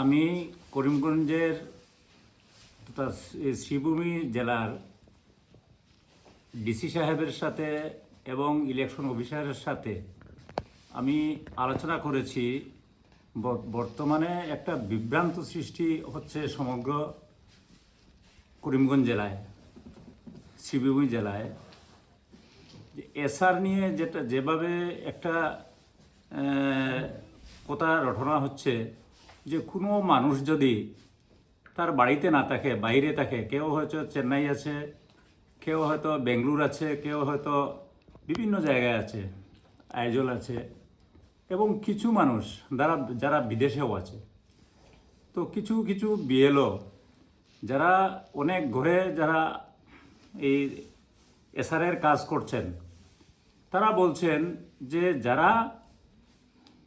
আমি করিমগঞ্জের তথা শ্রীভূমি জেলার ডিসি সাহেবের সাথে এবং ইলেকশন অফিসারের সাথে আমি আলোচনা করেছি। বর্তমানে একটা বিভ্রান্ত সৃষ্টি হচ্ছে সমগ্র করিমগঞ্জ জেলায়, শ্রীভূমি জেলায়। এসআর নিয়ে যেটা যেভাবে একটা কথা রটনা হচ্ছে যে কোনো মানুষ যদি তার বাড়িতে না থাকে, বাইরে থাকে, কেউ হয়তো চেন্নাই আছে, কেউ হয়তো বেঙ্গলুর আছে, কেউ হয়তো বিভিন্ন জায়গায় আছে, আইজল আছে, এবং কিছু মানুষ যারা যারা বিদেশেও আছে। তো কিছু কিছু বিএলও যারা অনেক ঘরে যারা এই এসআরের কাজ করছেন, তারা বলছেন যে যারা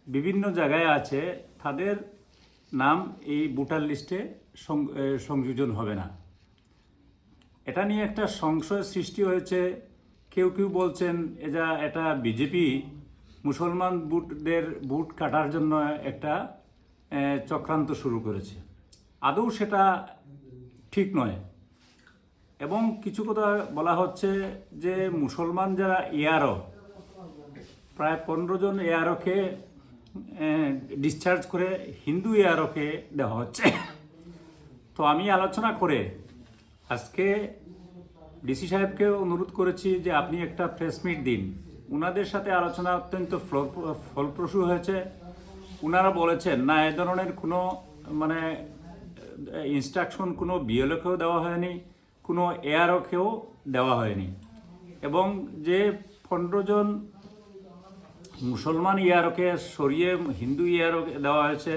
বিভিন্ন জায়গায় আছে, তাদের নাম এই ভোটার লিস্টে সংযোজন হবে না। এটা নিয়ে একটা সংশয় সৃষ্টি হয়েছে। কেউ কেউ বলছেন এটা এটা বিজেপি, মুসলমান বুটদের বুট কাটার জন্য একটা চক্রান্ত শুরু করেছে। আদৌ সেটা ঠিক নয়। এবং কিছু কথা বলা হচ্ছে যে মুসলমান যারা ইয়ারও প্রায় পনেরো জন এআরওকে ডিসচার্জ করে হিন্দু এআরওকে দেওয়া হচ্ছে। তো আমি আলোচনা করে আজকে ডিসি সাহেবকে অনুরোধ করেছি যে আপনি একটা প্রেস মিট দিন। উনাদের সাথে আলোচনা অত্যন্ত ফল- ফলপ্রসূ হয়েছে। উনারা বলেছেন, না, এ ধরনের কোনো মানে ইনস্ট্রাকশন কোনো বিএলওকেও দেওয়া হয়নি, কোনো এআরওকেও দেওয়া হয়নি। এবং যে পনেরো জন মুসলমান ইয়ারকে সরিয়ে হিন্দু ইয়ারক দেওয়া হয়েছে,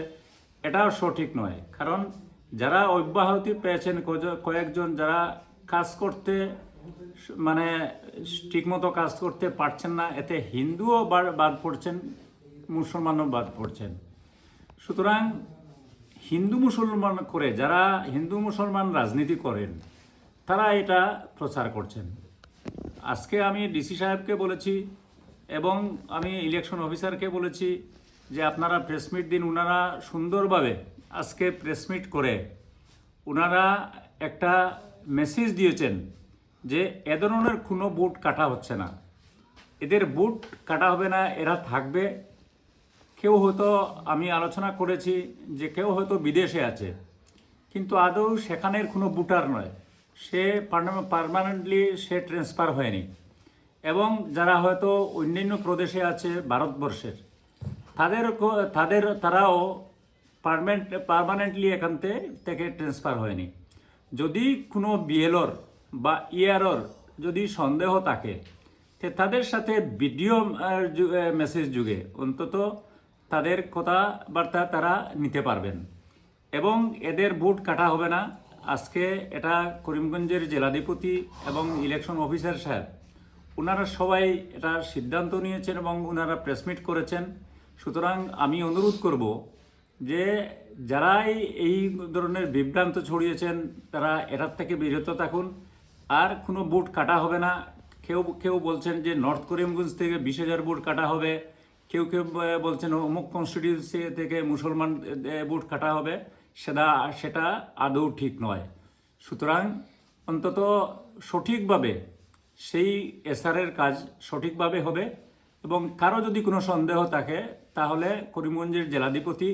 এটাও সঠিক নয়। কারণ যারা অব্যাহতি পেয়েছেন কয়েকজন যারা কাজ করতে মানে ঠিকমতো কাজ করতে পারছেন না, এতে হিন্দুও বাদ পড়ছেন, মুসলমানও বাদ পড়ছেন। সুতরাং হিন্দু মুসলমান করে, যারা হিন্দু মুসলমান রাজনীতি করেন, তারা এটা প্রচার করছেন। আজকে আমি ডিসি সাহেবকে বলেছি এবং আমি ইলেকশন অফিসারকে বলেছি যে আপনারা প্রেস মিট দিন ওনারা সুন্দরভাবে আজকে প্রেস মিট করে ওনারা একটা মেসেজ দিয়েছেন যে এ ধরনের কোনো বুট কাটা হচ্ছে না। এদের বুট কাটা হবে না, এরা থাকবে। কেউ হয়তো আমি আলোচনা করেছি যে কেউ হয়তো বিদেশে আছে, কিন্তু আদৌ সেখানের কোনো বুটার নয়। সে পারমানেন্টলি সে ট্রান্সফার হয়নি। এবং যারা হয়তো অন্যান্য প্রদেশে আছে ভারতবর্ষের, তাদের তাদের, তারাও পারমানেন্ট পারমানেন্টলি এখানতে থেকে ট্রান্সফার হয়নি। যদি কোনো বিএলর বা ইআরওর যদি সন্দেহ থাকে, তে তাদের সাথে ভিডিও মেসেজ যুগে অন্তত তাদের কথাবার্তা তারা নিতে পারবেন। এবং এদের বুট কাটা হবে না। আজকে এটা করিমগঞ্জের জেলাধিপতি এবং ইলেকশন অফিসার সাহেব ওনারা সবাই এটা সিদ্ধান্ত নিয়েছেন এবং ওনারা প্রেসমিট করেছেন। সুতরাং আমি অনুরোধ করব যে যারাই এই ধরনের বিভ্রান্ত ছড়িয়েছেন, তারা এটার থেকে বিরত থাকুন। আর কোনো বুট কাটা হবে না। কেউ কেউ বলছেন যে নর্থ করিমগঞ্জ থেকে বিশ হাজার বুট কাটা হবে। কেউ কেউ বলছেন অমুক কনস্টিটিউন্সি থেকে মুসলমান বুট কাটা হবে। সেটা সেটা আদৌ ঠিক নয়। সুতরাং অন্তত সঠিকভাবে সেই এসআরের কাজ সঠিকভাবে হবে এবং কারও যদি কোনো সন্দেহ থাকে, তাহলে করিমগঞ্জের জেলাধিপতি,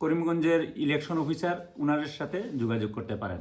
করিমগঞ্জের ইলেকশন অফিসার ওনাদের সাথে যোগাযোগ করতে পারেন।